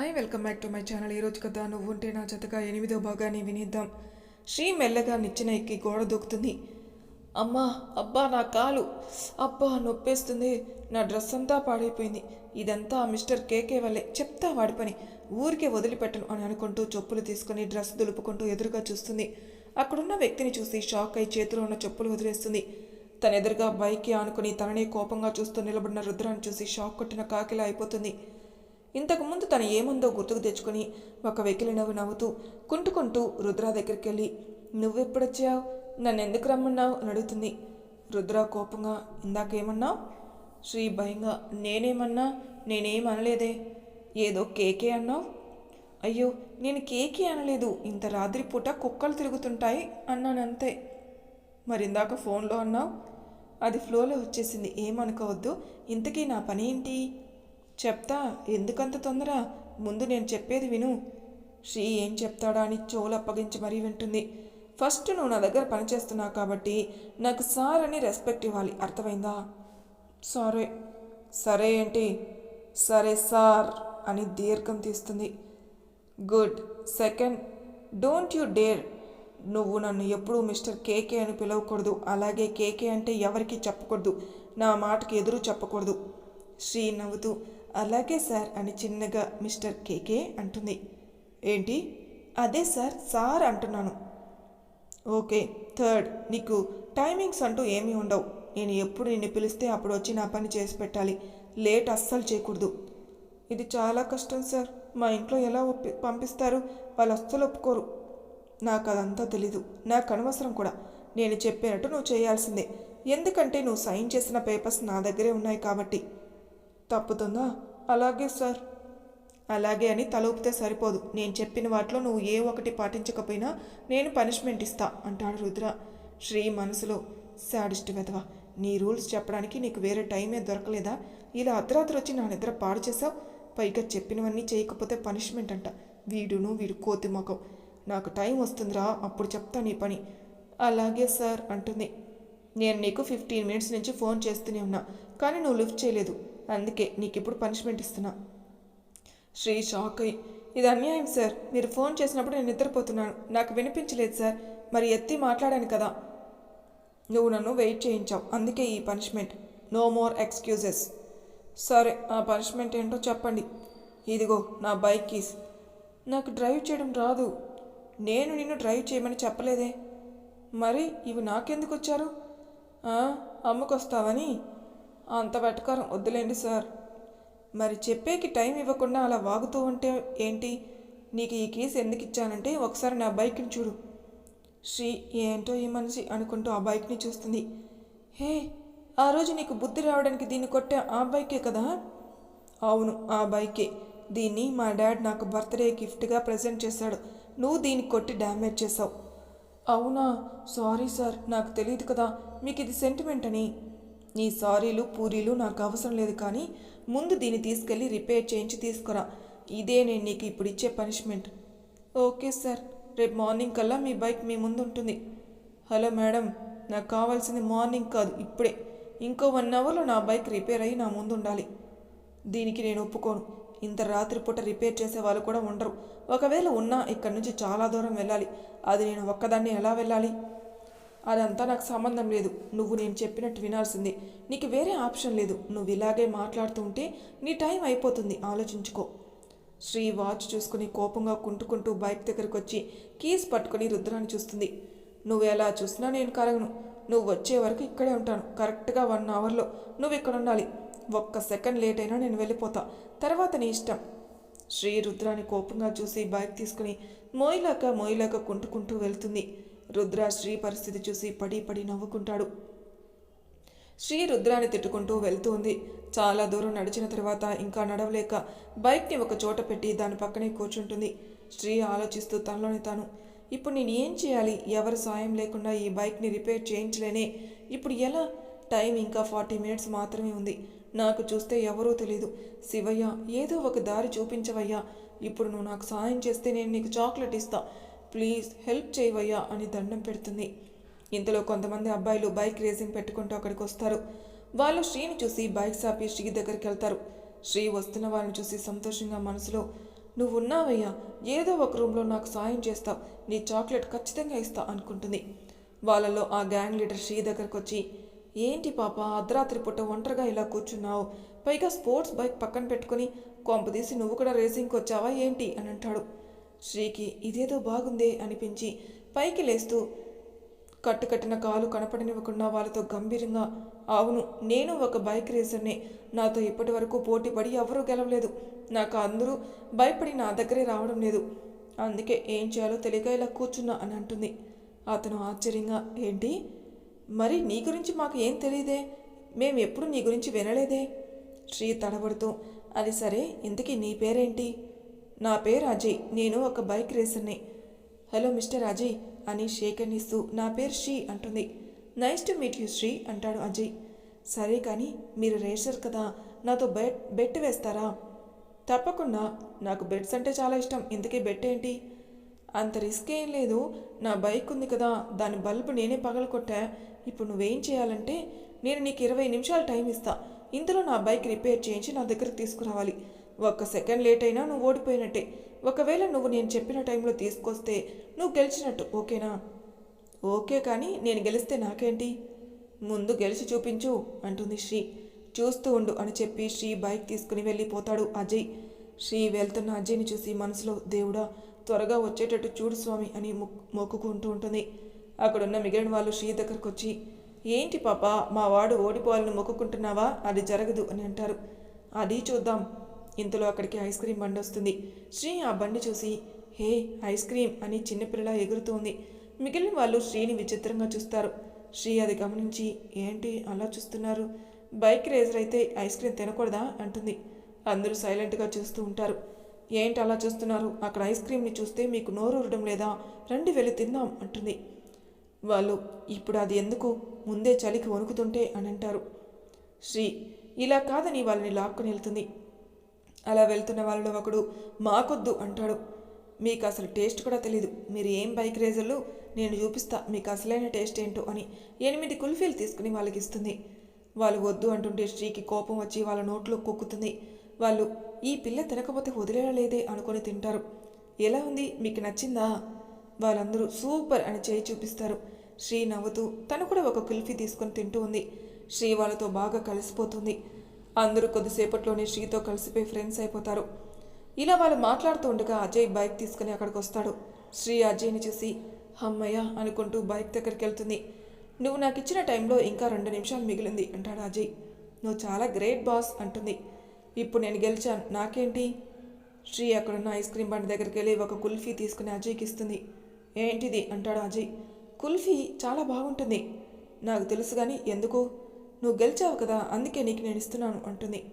Hi welcome back to my channel ఈరోజు నువ్వు నువ్వుంటే నా జతగా ఎనిమిదో భాగాన్ని వినిద్దాం. శ్రీ మెల్లగా నిచ్చిన ఎక్కి గోడ దూకుతుంది. అమ్మా అబ్బా నా కాలు. అబ్బా నొప్పేస్తుంది. నా డ్రెస్ అంతా పాడైపోయింది. ఇదంతా మిస్టర్ కేకే వల్లే. చెప్తా వాడి పని. ఊరికే వదిలిపెట్టను అని అనుకుంటూ చెప్పులు తీసుకుని డ్రెస్ దులుపుకుంటూ ఎదురుగా చూస్తుంది. అక్కడున్న వ్యక్తిని చూసి షాక్ అయి చేతిలో ఉన్న చెప్పులు వదిలేస్తుంది. తన ఎదురుగా బైక్కి ఆనుకుని తననే కోపంగా చూస్తూ నిలబడిన రుద్రాన్ని చూసి షాక్ కొట్టిన కాకిలా అయిపోతుంది. ఇంతకుముందు తను ఏముందో గుర్తుకు తెచ్చుకొని ఒక వెకిలి నవ్వు నవ్వుతూ కుంటుకుంటూ రుద్ర దగ్గరికి వెళ్ళి నువ్వెప్పుడొచ్చావు? నన్ను ఎందుకు రమ్మన్నావు? అని అడుగుతుంది. రుద్ర కోపంగా ఇందాకేమన్నావు? శ్రీ భయంగా నేనేమన్నా? నేనేం అనలేదే. ఏదో కేకే అన్నావు? అయ్యో నేను కేకే అనలేదు. ఇంత రాత్రి పూట కుక్కలు తిరుగుతుంటాయి అన్నానంతే. మరి ఇందాక ఫోన్లో అన్నావు? అది ఫ్లోలో వచ్చేసింది. ఏమనుకోవద్దు. ఇంతకీ నా పని ఏంటి? చెప్తా ఎందుకంత తొందర? ముందు నేను చెప్పేది విను. శ్రీ ఏం చెప్తాడా అని చెవులు అప్పగించి మరీ వింటుంది. ఫస్ట్ నువ్వు నా దగ్గర పనిచేస్తున్నావు కాబట్టి నాకు సార్ అని రెస్పెక్ట్ ఇవ్వాలి. అర్థమైందా? సరే. సరే ఏంటి? సరే సార్ అని దీర్ఘం తీస్తుంది. Good. Second. Don't you dare. నువ్వు నన్ను ఎప్పుడూ మిస్టర్ కేకే అని పిలవకూడదు. అలాగే కేకే అంటే ఎవరికి చెప్పకూడదు. నా మాటకి ఎదురు చెప్పకూడదు. శ్రీ నవ్వుతూ అలాగే సార్ అని చిన్నగా మిస్టర్ కేకే అంటుంది. ఏంటి? అదే సార్ సార్ అంటున్నాను. ఓకే థర్డ్ నీకు టైమింగ్స్ అంటూ ఏమీ ఉండవు. నేను ఎప్పుడు నిన్ను పిలిస్తే అప్పుడు వచ్చి నా పని చేసి పెట్టాలి. లేట్ అస్సలు చేయకూడదు. ఇది చాలా కష్టం సార్. మా ఇంట్లో ఎలా ఒప్పి పంపిస్తారు? వాళ్ళు అస్సలు ఒప్పుకోరు. నాకు అదంతా తెలీదు. నాకు అనవసరం కూడా. నేను చెప్పినట్టు నువ్వు చేయాల్సిందే. ఎందుకంటే నువ్వు సైన్ చేసిన పేపర్స్ నా దగ్గరే ఉన్నాయి కాబట్టి. తప్పుతుందా? అలాగే సార్. అలాగే అని తలూపితే సరిపోదు. నేను చెప్పిన వాటిలో నువ్వు ఏ ఒకటి పాటించకపోయినా నేను పనిష్మెంట్ ఇస్తా అంటాడు రుద్ర. శ్రీ మనసులో శాడిస్ట్ వెధవ. నీ రూల్స్ చెప్పడానికి నీకు వేరే టైమే దొరకలేదా? ఇలా అర్ధరాత్రి వచ్చి నా నిద్ర పాడు చేసావు పైగా చెప్పినవన్నీ చేయకపోతే పనిష్మెంట్ అంట. వీడును వీడు కోతి మొఖం. నాకు టైం వస్తుందిరా అప్పుడు చెప్తా నీ పని. అలాగే సార్ అంటుంది. నేను నీకు ఫిఫ్టీన్ మినిట్స్ నుంచి ఫోన్ చేస్తూనే ఉన్నా కానీ నువ్వు లిఫ్ట్ చేయలేదు. అందుకే నీకు ఇప్పుడు పనిష్మెంట్ ఇస్తున్నా. శ్రీ షాక్ అయ్యి ఇది అన్యాయం సార్. మీరు ఫోన్ చేసినప్పుడు నేను నిద్రపోతున్నాను. నాకు వినిపించలేదు సార్. మరి ఎత్తి మాట్లాడాను కదా. నువ్వు నన్ను వెయిట్ చేయించావు. అందుకే ఈ పనిష్మెంట్ నో మోర్ ఎక్స్క్యూజెస్ సరే ఆ పనిష్మెంట్ ఏంటో చెప్పండి. ఇదిగో నా బైక్ కీస్ నాకు డ్రైవ్ చేయడం రాదు. నేను నిన్ను డ్రైవ్ చేయమని చెప్పలేదే. మరి ఇవి నాకెందుకు వచ్చారు? అమ్ముకొస్తావని? అంత వెటకారం వద్దులేండి సార్. మరి చెప్పేకి టైం ఇవ్వకుండా అలా వాగుతూ ఉంటే ఏంటి? నీకు ఈ కేసు ఎందుకు ఇచ్చానంటే ఒకసారి నా బైక్ని చూడు. శ్రీ ఏంటో ఈ మనిషి అనుకుంటూ ఆ బైక్ని చూస్తుంది. హే ఆ రోజు నీకు బుద్ధి రావడానికి దీన్ని కొట్టే ఆ బైకే కదా? అవును ఆ బైకే. దీన్ని మా డాడ్ నాకు బర్త్డే గిఫ్ట్గా ప్రజెంట్ చేశాడు. నువ్వు దీన్ని కొట్టి డ్యామేజ్ చేసావు అవునా? సారీ సార్ నాకు తెలియదు కదా. మీకు ఇది సెంటిమెంట్ అని నీ సారీలు పూరీలు నాకు అవసరం లేదు కానీ ముందు దీన్ని తీసుకెళ్ళి రిపేర్ చేయించి తీసుకురా. ఇదే నేను నీకు ఇప్పుడు ఇచ్చే పనిష్మెంట్. Okay sir. రేపు మార్నింగ్ కల్లా మీ బైక్ మీ ముందు ఉంటుంది. హలో మేడం నాకు కావాల్సింది మార్నింగ్ కాదు ఇప్పుడే. ఇంకో వన్ అవర్లో నా బైక్ రిపేర్ అయ్యి నా ముందు ఉండాలి. దీనికి నేను ఒప్పుకోను. ఇంత రాత్రిపూట రిపేర్ చేసే వాళ్ళు కూడా ఉండరు. ఒకవేళ ఉన్నా ఇక్కడి నుంచి చాలా దూరం వెళ్ళాలి. అది నేను ఒక్కదాన్ని ఎలా వెళ్ళాలి? అదంతా నాకు సంబంధం లేదు. నువ్వు నేను చెప్పినట్టు వినాల్సిందే. నీకు వేరే ఆప్షన్ లేదు. నువ్వు ఇలాగే మాట్లాడుతూ ఉంటే నీ టైం అయిపోతుంది. ఆలోచించుకో. శ్రీ వాచ్ చూసుకుని కోపంగా కుంటుకుంటూ బైక్ దగ్గరకు వచ్చి కీస్ పట్టుకుని రుద్రాన్ని చూస్తుంది. నువ్వు ఎలా చూసినా నేను కరగను. నువ్వు వచ్చే వరకు ఇక్కడే ఉంటాను. కరెక్ట్గా వన్ అవర్లో నువ్వు ఇక్కడ ఉండాలి. ఒక్క సెకండ్ లేట్ అయినా నేను వెళ్ళిపోతా. తర్వాత నీ ఇష్టం. శ్రీ రుద్రాని కోపంగా చూసి బైక్ తీసుకుని మోయిలాక మోయిలాక కుంటుకుంటూ వెళ్తుంది. రుద్ర శ్రీ పరిస్థితి చూసి పడి పడి నవ్వుకుంటాడు. శ్రీ రుద్రాన్ని తిట్టుకుంటూ వెళ్తూ ఉంది చాలా దూరం నడిచిన తర్వాత ఇంకా నడవలేక బైక్ని ఒక చోట పెట్టి దాని పక్కనే కూర్చుంటుంది. శ్రీ ఆలోచిస్తూ తనలోని తాను. ఇప్పుడు నేను ఏం చేయాలి? ఎవరి సాయం లేకుండా ఈ బైక్ని రిపేర్ చేయించలేనే. ఇప్పుడు ఎలా? టైం ఇంకా ఫార్టీ మినిట్స్ మాత్రమే ఉంది. నాకు చూస్తే ఎవరూ తెలీదు. శివయ్య ఏదో ఒక దారి చూపించవయ్యా. ఇప్పుడు నువ్వు నాకు సాయం చేస్తే నేను నీకు చాక్లెట్ ఇస్తా. ప్లీజ్ హెల్ప్ చేయవయ్యా అని దండం పెడుతుంది. ఇంతలో కొంతమంది అబ్బాయిలు బైక్ రేసింగ్ పెట్టుకుంటూ అక్కడికి వస్తారు. వాళ్ళు శ్రీని చూసి బైక్ ఆపి శ్రీ దగ్గరికి వెళ్తారు. శ్రీ వస్తున్న వాళ్ళని చూసి సంతోషంగా మనసులో నువ్వు ఉన్నావయ్యా ఏదో ఒక రూమ్లో నాకు సాయం చేస్తావు. నీ చాక్లెట్ ఖచ్చితంగా ఇస్తా అనుకుంటుంది. వాళ్ళలో ఆ గ్యాంగ్ లీడర్ శ్రీ దగ్గరకు వచ్చి ఏంటి పాప అర్ధరాత్రి పూట ఒంటరిగా ఇలా కూర్చున్నావు? పైగా స్పోర్ట్స్ బైక్ పక్కన పెట్టుకుని కొంపదీసి నువ్వు కూడా రేసింగ్కి వచ్చావా ఏంటి? అని అంటాడు. శ్రీకి ఇదేదో బాగుందే అనిపించి పైకి లేస్తూ కట్టుకట్టిన కాలు కనపడనివ్వకుండా వాళ్ళతో గంభీరంగా అవును నేను ఒక బైక్ రేసర్నే. నాతో ఇప్పటి వరకు పోటీ పడి ఎవరూ గెలవలేదు. నాకు అందరూ భయపడి నా దగ్గరే రావడం లేదు. అందుకే ఏం చేయాలో తెలియక ఇలా కూర్చున్నా అని అంటుంది. అతను ఆశ్చర్యంగా ఏంటి? మరి నీ గురించి మాకు ఏం తెలియదే? మేము ఎప్పుడు నీ గురించి వినలేదే? శ్రీ తడబడుతూ అది సరే ఇంతకీ నీ పేరేంటి? నా పేరు అజయ్. నేను ఒక బైక్ రేసర్ని. హలో మిస్టర్ అజయ్ అని షేకన్ ఇస్తూ నా పేరు శ్రీ అంటుంది. Nice to meet you Sri అంటాడు అజయ్. సరే కానీ మీరు రేసర్ కదా నాతో బెట్ బెట్ వేస్తారా? తప్పకుండా. నాకు బెట్స్ అంటే చాలా ఇష్టం. ఇంతకీ బెట్ ఏంటి? అంత రిస్క్ ఏం లేదు. నా బైక్ ఉంది కదా దాని బల్బు నేనే పగలకొట్టా ఇప్పుడు నువ్వేం చేయాలంటే నేను నీకు ఇరవై నిమిషాలు టైం ఇస్తా. ఇందులో నా బైక్ రిపేర్ చేయించి నా దగ్గరకు తీసుకురావాలి. ఒక్క సెకండ్ లేట్ అయినా నువ్వు ఓడిపోయినట్టే. ఒకవేళ నువ్వు నేను చెప్పిన టైంలో తీసుకొస్తే నువ్వు గెలిచినట్టు ఓకేనా? ఓకే కానీ నేను గెలిస్తే నాకేంటి? ముందు గెలిచి చూపించు అంటుంది శ్రీ. చూస్తూ ఉండు అని చెప్పి శ్రీ బైక్ తీసుకుని వెళ్ళిపోతాడు అజయ్. శ్రీ వెళ్తున్న అజయ్ని చూసి మనసులో దేవుడా త్వరగా వచ్చేటట్టు చూడు స్వామి అని మొక్కుకుంటూ ఉంటుంది. అక్కడున్న మిగిలిన వాళ్ళు శ్రీ దగ్గరకు వచ్చి ఏంటి పాప మా వాడు ఓడిపోవాలని మొక్కుకుంటున్నావా? అది జరగదు అని అంటారు. అది చూద్దాం ఇంతలో అక్కడికి ఐస్ క్రీమ్ బండి వస్తుంది. శ్రీ ఆ బండి చూసి హే ఐస్ క్రీమ్ అని చిన్నపిల్లలా ఎగురుతోంది మిగిలిన వాళ్ళు శ్రీని విచిత్రంగా చూస్తారు. శ్రీ అది గమనించి ఏంటి అలా చూస్తున్నారు? బైక్ రేజర్ అయితే ఐస్ క్రీమ్ తినకూడదా? అంటుంది. అందరూ సైలెంట్గా చూస్తూ ఉంటారు. ఏంటి అలా చూస్తున్నారు? అక్కడ ఐస్ క్రీమ్ని చూస్తే మీకు నోరు ఊరడం లేదా? రండి వెళ్ళి తిందాం అంటుంది. వాళ్ళు ఇప్పుడు అది ఎందుకు? ముందే చలికి వణుకుతుంటే అని అంటారు. శ్రీ ఇలా కాదని వాళ్ళని లాక్కుని వెళ్తుంది. అలా వెళ్తున్న వాళ్ళలో ఒకడు మాకొద్దు అంటాడు. మీకు అసలు టేస్ట్ కూడా తెలీదు. మీరు ఏం బైక్ రేజర్లు నేను చూపిస్తా. మీకు అసలైన టేస్ట్ ఏంటో అని ఎనిమిది కుల్ఫీలు తీసుకుని వాళ్ళకి ఇస్తుంది వాళ్ళు వద్దు అంటుంటే శ్రీకి కోపం వచ్చి వాళ్ళ నోట్లో కుక్కుతుంది. వాళ్ళు ఈ పిల్ల తినకపోతే వదిలేయలేదే అనుకొని తింటారు. ఎలా ఉంది? మీకు నచ్చిందా? వాళ్ళందరూ సూపర్ అని చేయి చూపిస్తారు. శ్రీ నవ్వుతూ తను కూడా ఒక కుల్ఫీ తీసుకొని తింటూ ఉంది. శ్రీ వాళ్ళతో బాగా కలిసిపోతుంది. అందరూ కొద్దిసేపట్లోనే శ్రీతో కలిసిపోయి ఫ్రెండ్స్ అయిపోతారు. ఇలా వాళ్ళు మాట్లాడుతూ ఉండగా అజయ్ బైక్ తీసుకుని అక్కడికి వస్తాడు. శ్రీ అజయ్ని చూసి అమ్మయ్య అనుకుంటూ బైక్ దగ్గరికి వెళ్తుంది. నువ్వు నాకు ఇచ్చిన టైంలో ఇంకా రెండు నిమిషాలు మిగిలింది అంటాడు అజయ్. నువ్వు చాలా గ్రేట్ బాస్ అంటుంది. ఇప్పుడు నేను గెలిచాను. నాకేంటి? శ్రీ అక్కడున్న ఐస్ క్రీమ్ బండి దగ్గరికి వెళ్ళి ఒక కుల్ఫీ తీసుకుని అజయ్కి ఇస్తుంది. ఏంటిది? అంటాడు అజయ్. కుల్ఫీ చాలా బాగుంటుంది. నాకు తెలుసు కానీ ఎందుకు? నువ్వు గెలిచావు కదా అందుకే నీకు నేను ఇస్తున్నాను అంటుంది.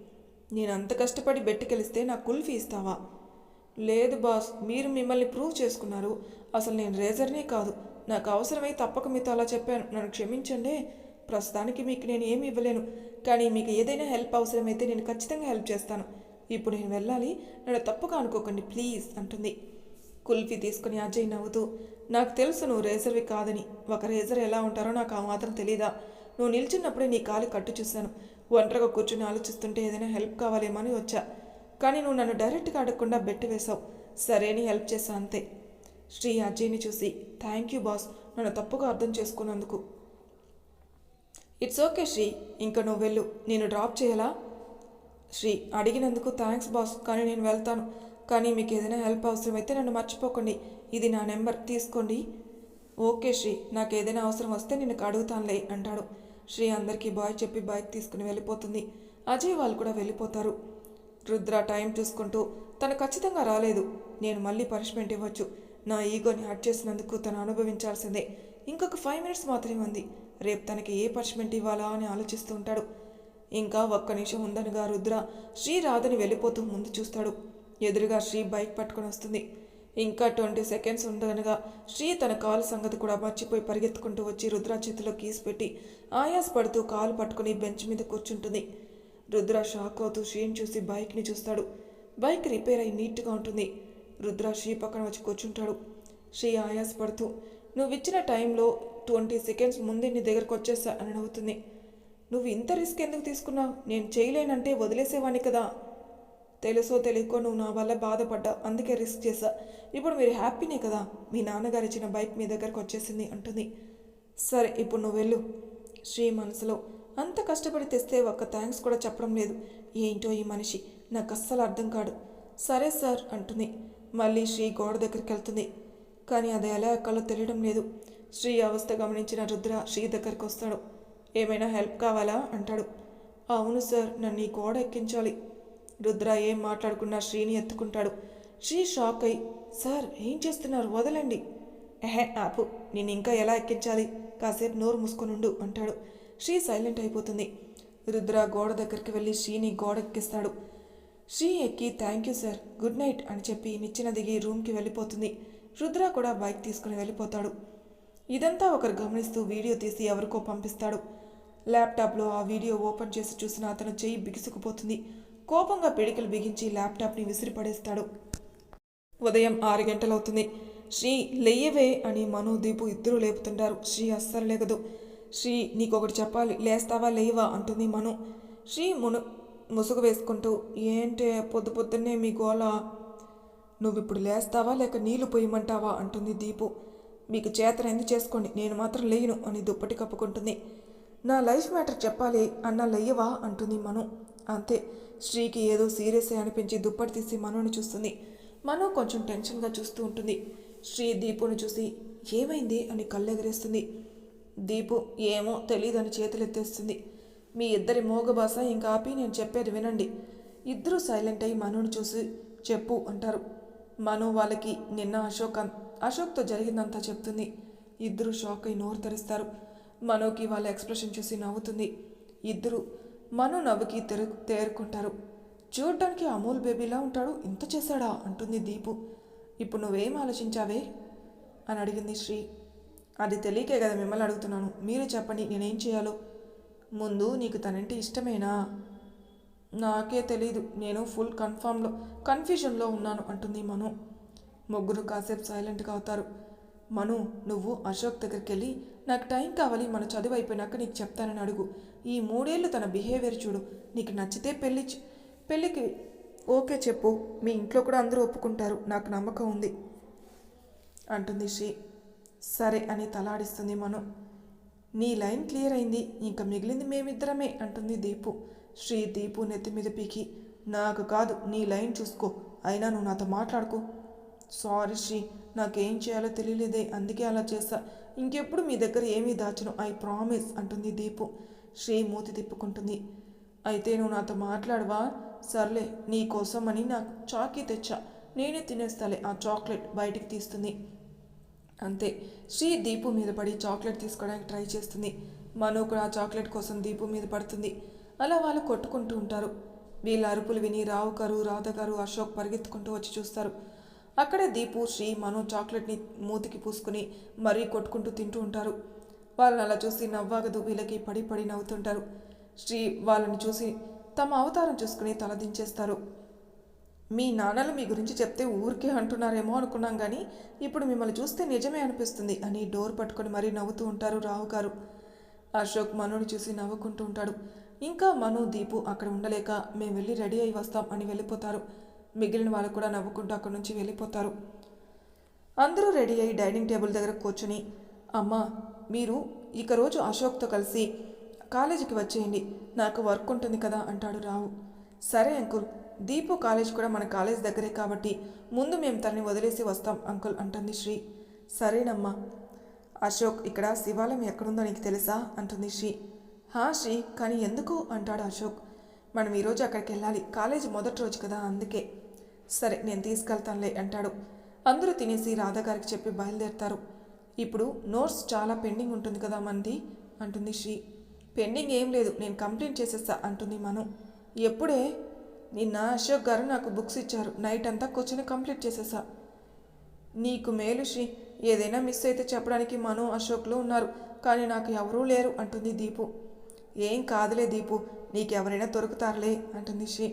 నేను అంత కష్టపడి బెట్టుకెలిస్తే నాకు కుల్ఫీ ఇస్తావా? లేదు బాస్ మీరు మిమ్మల్ని ప్రూవ్ చేసుకున్నారు. అసలు నేను రేజర్నే కాదు. నాకు అవసరమై తప్పక మీతో అలా చెప్పాను. నన్ను క్షమించండి. ప్రస్తుతానికి మీకు నేను ఏమి ఇవ్వలేను. కానీ మీకు ఏదైనా హెల్ప్ అవసరమైతే నేను ఖచ్చితంగా హెల్ప్ చేస్తాను. ఇప్పుడు నేను వెళ్ళాలి. నన్ను తప్పుగా అనుకోకండి ప్లీజ్ అంటుంది. కుల్ఫీ తీసుకుని అజయ్ నవ్వుతూ నాకు తెలుసు నువ్వు రేజర్వి కాదని. ఒక రేజర్ ఎలా ఉంటారో నాకు ఆ మాత్రం తెలీదా? నువ్వు నిల్చున్నప్పుడే నీ కాలు కట్టు చూశాను. ఒంటరిగా కూర్చుని ఆలోచిస్తుంటే ఏదైనా హెల్ప్ కావాలేమో అని వచ్చా. కానీ నువ్వు నన్ను డైరెక్ట్గా అడగకుండా బెట్టి వేశావు. సరేని హెల్ప్ చేశా అంతే. శ్రీ అజయ్ని చూసి థ్యాంక్ యూ బాస్ నన్ను తప్పుగా అర్థం చేసుకున్నందుకు. ఇట్స్ ఓకే శ్రీ ఇంకా నువ్వు వెళ్ళు. నేను డ్రాప్ చేయాలా? శ్రీ అడిగినందుకు థ్యాంక్స్ బాస్ కానీ నేను వెళ్తాను. కానీ మీకు ఏదైనా హెల్ప్ అవసరమైతే నన్ను మర్చిపోకండి. ఇది నా నెంబర్ తీసుకోండి. ఓకే శ్రీ నాకు ఏదైనా అవసరం వస్తే నేను అడుగుతానులే అంటాడు. శ్రీ అందరికీ బాయ్ చెప్పి బైక్ తీసుకుని వెళ్ళిపోతుంది. అజయ్ వాళ్ళు కూడా వెళ్ళిపోతారు. రుద్ర టైం చూసుకుంటూ తను ఖచ్చితంగా రాలేదు. నేను మళ్ళీ పనిష్మెంట్ ఇవ్వచ్చు. నా ఈగోని హట్ చేసినందుకు తను అనుభవించాల్సిందే. ఇంకొక ఫైవ్ మినిట్స్ మాత్రమే ఉంది. రేపు తనకి ఏ పనిష్మెంట్ ఇవ్వాలా అని ఆలోచిస్తూ ఉంటాడు. ఇంకా ఒక్క నిమిషం ఉందనగా రుద్ర శ్రీ రాధని వెళ్ళిపోతూ ముందు చూస్తాడు. ఎదురుగా శ్రీ బైక్ పట్టుకొని వస్తుంది. ఇంకా ట్వంటీ సెకండ్స్ ఉండగా శ్రీ తన కాలు సంగతి కూడా మర్చిపోయి పరిగెత్తుకుంటూ వచ్చి రుద్ర చేతిలో కీస్ పెట్టి ఆయాస్ పడుతూ కాలు పట్టుకుని బెంచ్ మీద కూర్చుంటుంది. రుద్ర షాక్ అవుతూ శ్రీని చూసి బైక్ని చూస్తాడు. బైక్ రిపేర్ అయి నీట్గా ఉంటుంది. రుద్ర శ్రీ పక్కన వచ్చి కూర్చుంటాడు. శ్రీ ఆయాస్ పడుతూ నువ్వు ఇచ్చిన టైంలో ట్వంటీ సెకండ్స్ ముందే నీ దగ్గరకు వచ్చేసా అని నవ్వుతుంది. నువ్వు ఇంత రిస్క్ ఎందుకు తీసుకున్నావు? నేను చేయలేనంటే వదిలేసేవాణ్ణి కదా. తెలుసో తెలియకో నువ్వు నా వల్ల బాధపడ్డా అందుకే రిస్క్ చేశా. ఇప్పుడు మీరు హ్యాపీనే కదా? మీ నాన్నగారు ఇచ్చిన బైక్ మీ దగ్గరకు వచ్చేసింది అంటుంది. సరే ఇప్పుడు నువ్వు వెళ్ళు. శ్రీ మనసులో అంత కష్టపడి తెస్తే ఒక్క థ్యాంక్స్ కూడా చెప్పడం లేదు. ఏంటో ఈ మనిషి? నాకు అస్సలు అర్థం కాడు సరే సార్ అంటుంది. మళ్ళీ శ్రీ గోడ దగ్గరికి వెళ్తుంది. కానీ అది ఎలా ఎక్కాలో తెలియడం లేదు. శ్రీ అవస్థ గమనించిన రుద్ర శ్రీ దగ్గరికి వస్తాడు. ఏమైనా హెల్ప్ కావాలా? అంటాడు. అవును సార్ నన్ను ఈ గోడ ఎక్కించాలి. రుద్ర ఏం మాట్లాడుకున్నా శ్రీని ఎత్తుకుంటాడు. శ్రీ షాక్ అయి సార్ ఏం చేస్తున్నారు? వదలండి. ఎహే ఆపు నేను ఇంకా ఎలా ఎక్కించాలి? కాసేపు నోరు మూసుకొనుండు అంటాడు. శ్రీ సైలెంట్ అయిపోతుంది. రుద్ర గోడ దగ్గరికి వెళ్ళి శ్రీని గోడ ఎక్కిస్తాడు శ్రీ ఎక్కి thank you sir. Good night అని చెప్పి నిచ్చెన దిగి రూమ్కి వెళ్ళిపోతుంది. రుద్ర కూడా బైక్ తీసుకుని వెళ్ళిపోతాడు. ఇదంతా ఒకరు గమనిస్తూ వీడియో తీసి ఎవరికో పంపిస్తాడు. ల్యాప్టాప్లో ఆ వీడియో ఓపెన్ చేసి చూసిన అతను చెయ్యి బిగుసుకుపోతుంది. కోపంగా పిడికలు బిగించి ల్యాప్టాప్ని విసిరిపడేస్తాడు. ఉదయం ఆరు గంటలవుతుంది. శ్రీ లెయ్యవే అని మను దీపు ఇద్దరు లేపుతుంటారు. శ్రీ అస్సలు లేగదు. శ్రీ నీకొకటి చెప్పాలి. లేస్తావా లేవా? అంటుంది మను. శ్రీ మును ముసుగు వేసుకుంటూ ఏంటే పొద్దు పొద్దున్నే మీ గోళ నువ్విప్పుడు లేస్తావా లేక నీళ్ళు పోయమంటావా? అంటుంది దీపు. మీకు చేతనైంది చేసుకోండి? నేను మాత్రం లేయను అని దుప్పటి కప్పుకుంటుంది. నా లైఫ్ మ్యాటర్ చెప్పాలి అన్న లయ్యవా అంటుంది మను. అంతే. శ్రీకి ఏదో సీరియస్ అనిపించి దుప్పటి తీసి మనోని చూస్తుంది. మనం కొంచెం టెన్షన్గా చూస్తూ ఉంటుంది. శ్రీ దీపుని చూసి ఏమైంది? అని కళ్ళెగరేస్తుంది. దీపు ఏమో తెలియదని చేతులెత్తేస్తుంది. మీ ఇద్దరి మోగభాష ఇంకా ఆపి నేను చెప్పేది వినండి. ఇద్దరూ సైలెంట్ అయి మనోని చూసి చెప్పు అంటారు. మను వాళ్ళకి నిన్న అశోక్ అన్- అశోక్తో జరిగిందంతా చెప్తుంది. ఇద్దరు షాక్ అయి నోరు తెరుస్తారు. మనోకి వాళ్ళ ఎక్స్ప్రెషన్ చూసి నవ్వుతుంది. ఇద్దరు మను నవ్వుకి తెరు తేరుకుంటారు. చూడటానికి అమూల్ బేబీలా ఉంటాడు ఇంత చేశాడా? అంటుంది దీపు. ఇప్పుడు నువ్వేం ఆలోచించావే? అని అడిగింది శ్రీ. అది తెలియకే కదా మిమ్మల్ని అడుగుతున్నాను. మీరే చెప్పండి నేనేం చేయాలో? ముందు నీకు తనంటే ఇష్టమేనా? నాకే తెలీదు. నేను ఫుల్ కన్ఫామ్లో కన్ఫ్యూజన్లో ఉన్నాను అంటుంది మను. ముగ్గురు కాసేపు సైలెంట్గా అవుతారు. మను నువ్వు అశోక్ దగ్గరికి వెళ్ళి నాకు టైం కావాలి మన చదువు అయిపోయినాక నీకు చెప్తానని అడుగు. ఈ మూడేళ్ళు తన బిహేవియర్ చూడు నీకు నచ్చితే పెళ్ళి పెళ్ళికి ఓకే చెప్పు. మీ ఇంట్లో కూడా అందరూ ఒప్పుకుంటారు. నాకు నమ్మకం ఉంది. అంటుంది శ్రీ. సరే అని తలాడిస్తుంది మను. నీ లైన్ క్లియర్ అయింది. ఇంకా మిగిలింది మేమిద్దరమే అంటుంది దీపు. శ్రీ దీపు నెత్తి మీద పీకి. నాకు కాదు నీ లైన్ చూసుకో. అయినా నువ్వు నాతో మాట్లాడుకో. సారీ శ్రీ నాకేం చేయాలో తెలియలేదే. అందుకే అలా చేస్తా. ఇంకెప్పుడు మీ దగ్గర ఏమీ దాచను. ఐ ప్రామిస్ అంటుంది దీపు. శ్రీ మూతి తిప్పుకుంటుంది. అయితే నువ్వు నాతో మాట్లాడవా? సర్లే నీ కోసం అని నాకు చాకీ తెచ్చా. నేనే తినేస్తాలే ఆ చాక్లెట్ బయటికి తీస్తుంది. అంతే. శ్రీ దీపు మీద పడి చాక్లెట్ తీసుకోవడానికి ట్రై చేస్తుంది. మను కూడా ఆ చాక్లెట్ కోసం దీపు మీద పడుతుంది. అలా వాళ్ళు కొట్టుకుంటూ ఉంటారు. వీళ్ళ అరుపులు విని రావు గారు రాధ గారు అశోక్ పరిగెత్తుకుంటూ వచ్చి చూస్తారు. అక్కడే దీపు శ్రీ మను చాక్లెట్ని మూతికి పూసుకుని మరీ కొట్టుకుంటూ తింటూ ఉంటారు. వాళ్ళని అలా చూసి నవ్వాగదు. వీళ్ళకి పడి పడి నవ్వుతుంటారు. శ్రీ వాళ్ళని చూసి తమ అవతారం చూసుకుని తలదించేస్తారు మీ నాన్నలు మీ గురించి చెప్తే ఊరికే అంటున్నారేమో అనుకున్నాం కానీ ఇప్పుడు మిమ్మల్ని చూస్తే నిజమే అనిపిస్తుంది అని డోర్ పట్టుకొని మరీ నవ్వుతూ ఉంటారు రావు గారు. అశోక్ మనుని చూసి నవ్వుకుంటూ ఉంటాడు. ఇంకా మను దీపు అక్కడ ఉండలేక మేము వెళ్ళి రెడీ అయి వస్తాం అని వెళ్ళిపోతారు. మిగిలిన వాళ్ళు కూడా నవ్వుకుంటూ అక్కడి నుంచి వెళ్ళిపోతారు. అందరూ రెడీ అయ్యి డైనింగ్ టేబుల్ దగ్గర కూర్చుని అమ్మా మీరు ఇక రోజు అశోక్తో కలిసి కాలేజీకి వచ్చేయండి. నాకు వర్క్ ఉంటుంది కదా అంటాడు రావు. సరే అంకుల్ దీపు కాలేజ్ కూడా మన కాలేజ్ దగ్గరే కాబట్టి ముందు మేము తనని వదిలేసి వస్తాం అంకుల్ అంటుంది శ్రీ. సరేనమ్మా. అశోక్ ఇక్కడ శివాలయం ఎక్కడుందో నీకు తెలుసా? అంటుంది శ్రీ. హా శ్రీ కానీ ఎందుకు? అంటాడు అశోక్. మనం ఈరోజు అక్కడికి వెళ్ళాలి. కాలేజ్ మొదటి రోజు కదా అందుకే. సరే నేను తీసుకెళ్తానులే అంటాడు. అందరూ తినేసి రాధాగారికి చెప్పి బయలుదేరుతారు. ఇప్పుడు నోట్స్ చాలా పెండింగ్ ఉంటుంది కదా మంది? అంటుంది శ్రీ. పెండింగ్ ఏం లేదు నేను కంప్లైంట్ చేసేస్తా అంటుంది మను. ఎప్పుడే? నిన్న అశోక్ గారు నాకు బుక్స్ ఇచ్చారు నైట్ అంతా కూర్చొని కంప్లీట్ చేసేసా నీకు మేలు శ్రీ ఏదైనా మిస్ అయితే చెప్పడానికి మను అశోక్లు ఉన్నారు కానీ నాకు ఎవరూ లేరు అంటుంది దీపు. ఏం కాదులే దీపు నీకెవరైనా దొరుకుతారులే అంటుంది శ్రీ.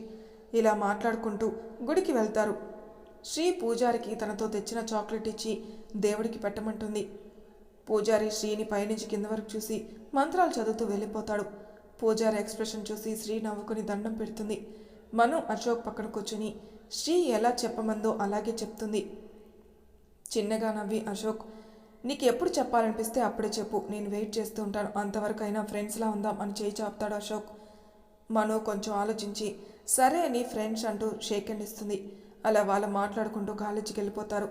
ఇలా మాట్లాడుకుంటూ గుడికి వెళ్తారు. శ్రీ పూజారికి తనతో తెచ్చిన చాక్లెట్ ఇచ్చి దేవుడికి పెట్టమంటుంది. పూజారి శ్రీని పైనుంచి కింద వరకు చూసి మంత్రాలు చదువుతూ వెళ్ళిపోతాడు. పూజారి ఎక్స్ప్రెషన్ చూసి శ్రీ నవ్వుకుని దండం పెడుతుంది. మను అశోక్ పక్కన కూర్చుని శ్రీ ఎలా చెప్పమందో అలాగే చెప్తుంది. చిన్నగా నవ్వి అశోక్ నీకు ఎప్పుడు చెప్పాలనిపిస్తే అప్పుడే చెప్పు. నేను వెయిట్ చేస్తూ ఉంటాను. అంతవరకు అయినా ఫ్రెండ్స్లా ఉందాం అని చేయి చాపుతాడు అశోక్. మను కొంచెం ఆలోచించి సరే అని ఫ్రెండ్స్ అంటూ షేక్ అండ్ ఇస్తుంది. అలా వాళ్ళు మాట్లాడుకుంటూ కాలేజీకి వెళ్ళిపోతారు.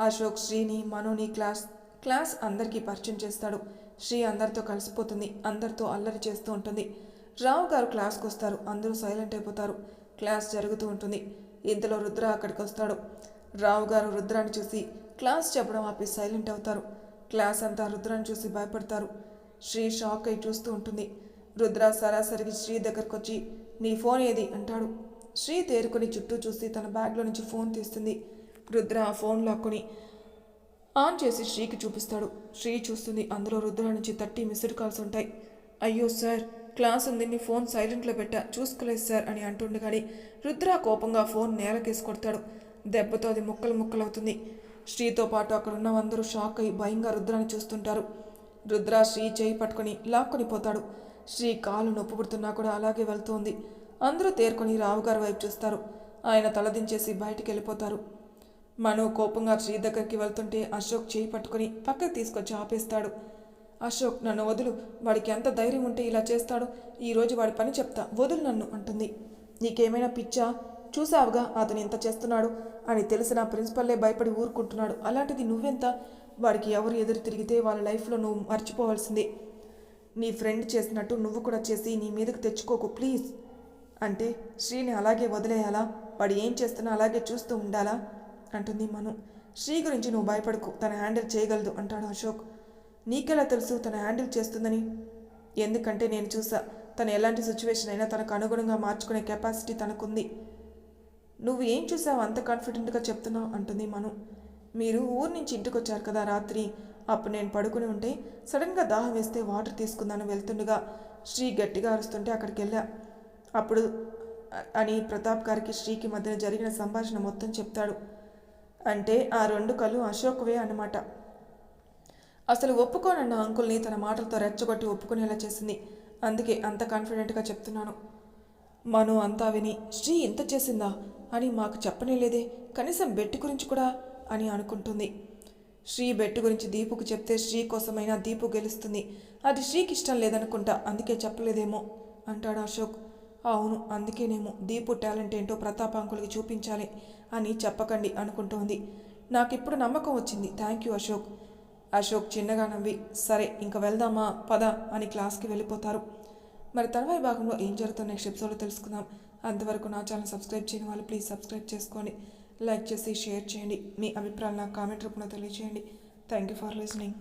అశోక్ శ్రీని మనుని క్లాస్ క్లాస్ అందరికీ పరిచయం చేస్తాడు. శ్రీ అందరితో కలిసిపోతుంది. అందరితో అల్లరి చేస్తూ ఉంటుంది. రావు గారు క్లాస్కి వస్తారు. అందరూ సైలెంట్ అయిపోతారు. క్లాస్ జరుగుతూ ఉంటుంది. ఇంతలో రుద్ర అక్కడికి వస్తాడు. రావు గారు రుద్రాన్ని చూసి క్లాస్ చెప్పడం ఆపి సైలెంట్ అవుతారు. క్లాస్ అంతా రుద్రాన్ని చూసి భయపడతారు. శ్రీ షాక్ అయి చూస్తూ ఉంటుంది. రుద్ర సరాసరికి శ్రీ దగ్గరకు వచ్చి నీ ఫోన్ ఏది? అంటాడు. శ్రీ తేరుకొని చుట్టూ చూసి తన బ్యాగ్లో నుంచి ఫోన్ తీస్తుంది. రుద్ర ఆ ఫోన్ లాక్కొని ఆన్ చేసి శ్రీకి చూపిస్తాడు. శ్రీ చూస్తుంది అందులో రుద్ర నుంచి థర్టీ మిస్డ్ కాల్స్ ఉంటాయి. అయ్యో సార్ క్లాస్ ఉంది నీ ఫోన్ సైలెంట్లో పెట్టా చూసుకోలేదు సార్ అని అంటుండగానే రుద్ర కోపంగా ఫోన్ నేలకేసి కొడతాడు. దెబ్బతో అది ముక్కలు ముక్కలవుతుంది. శ్రీతో పాటు అక్కడ ఉన్న అందరూ షాక్ అయి భయంగా రుద్రాన్ని చూస్తుంటారు. రుద్ర శ్రీ చేయి పట్టుకొని లాక్కొని పోతాడు. శ్రీ కాలు నొప్పి పుడుతున్నా కూడా అలాగే వెళ్తోంది. అందరూ తేరుకొని రావుగారి వైపు చూస్తారు. ఆయన తలదించేసి బయటికి వెళ్ళిపోతారు. మను కోపంగా శ్రీ దగ్గరికి వెళ్తుంటే అశోక్ చేయి పట్టుకొని పక్కకు తీసుకొచ్చి ఆపేస్తాడు. అశోక్ నన్ను వదులు. వాడికి ఎంత ధైర్యం ఉంటే ఇలా చేస్తాడు. ఈరోజు వాడి పని చెప్తా. వదులు నన్ను అంటుంది. నీకేమైనా పిచ్చా? చూసావుగా అతను ఎంత చేస్తున్నాడు అని తెలిసిన ప్రిన్సిపల్లే భయపడి ఊరుకుంటున్నాడు. అలాంటిది నువ్వెంత? వాడికి ఎవరు ఎదురు తిరిగితే వాళ్ళ లైఫ్లో నువ్వు మర్చిపోవాల్సిందే. నీ ఫ్రెండ్ చేసినట్టు నువ్వు కూడా చేసి నీ మీదకు తెచ్చుకోకు ప్లీజ్. అంటే శ్రీని అలాగే వదిలేయాలా? వాడు ఏం చేస్తున్నా అలాగే చూస్తూ ఉండాలా? అంటుంది మను. శ్రీ గురించి నువ్వు భయపడకు. తన హ్యాండిల్ చేయగలదు అంటాడు అశోక్. నీకెలా తెలుసు తన హ్యాండిల్ చేస్తుందని? ఎందుకంటే నేను చూసా. తను ఎలాంటి సిచ్యువేషన్ అయినా తనకు అనుగుణంగా మార్చుకునే కెపాసిటీ తనకుంది. నువ్వు ఏం చూసావు అంత కాన్ఫిడెంట్గా చెప్తున్నావు? అంటుంది మను. మీరు ఊరు నుంచి ఇంటికి వచ్చారు కదా రాత్రి. అప్పుడు నేను పడుకుని ఉంటే సడన్గా దాహం వేస్తే వాటర్ తీసుకుందాను వెళ్తుండగా. శ్రీ గట్టిగా అరుస్తుంటే అక్కడికి వెళ్ళా అప్పుడు అని ప్రతాప్ గారికి శ్రీకి మధ్యన జరిగిన సంభాషణ మొత్తం చెప్తాడు. అంటే ఆ రెండు కళ్ళు అశోక్వే అన్నమాట. అసలు ఒప్పుకోనన్న అంకుల్ని తన మాటలతో రెచ్చగొట్టి ఒప్పుకునేలా చేసింది. అందుకే అంత కాన్ఫిడెంట్గా చెప్తున్నాను. మను అంతా విని శ్రీ ఇంత చేసిందా? అని మాకు చెప్పనేలేదే కనీసం బెట్టి గురించి కూడా అని అనుకుంటుంది. శ్రీ బెట్టు గురించి దీపుకు చెప్తే శ్రీ కోసమైనా దీపు గెలుస్తుంది. అది శ్రీకి ఇష్టం లేదనుకుంటా అందుకే చెప్పలేదేమో అంటాడు అశోక్. అవును అందుకేనేమో దీపు టాలెంట్ ఏంటో ప్రతాప్ అంకుల్కి చూపించాలి అని చెప్పకండి అనుకుంటోంది. నాకిప్పుడు నమ్మకం వచ్చింది. Thank you Ashok. అశోక్ చిన్నగా నవ్వి సరే ఇంక వెళ్దామా పద అని క్లాస్కి వెళ్ళిపోతారు. మరి తర్వాయి భాగంలో ఏం జరుగుతుందో నెక్స్ట్ ఎపిసోడ్లో తెలుసుకుందాం. అంతవరకు నా ఛానల్ సబ్స్క్రైబ్ చేయని వాళ్ళు ప్లీజ్ సబ్స్క్రైబ్ చేసుకోండి. లైక్ చేసి షేర్ చేయండి. మీ అభిప్రాయాలు నాకు కామెంట్ రూపంలో తెలియజేయండి థ్యాంక్ యూ ఫర్ లిసనింగ్.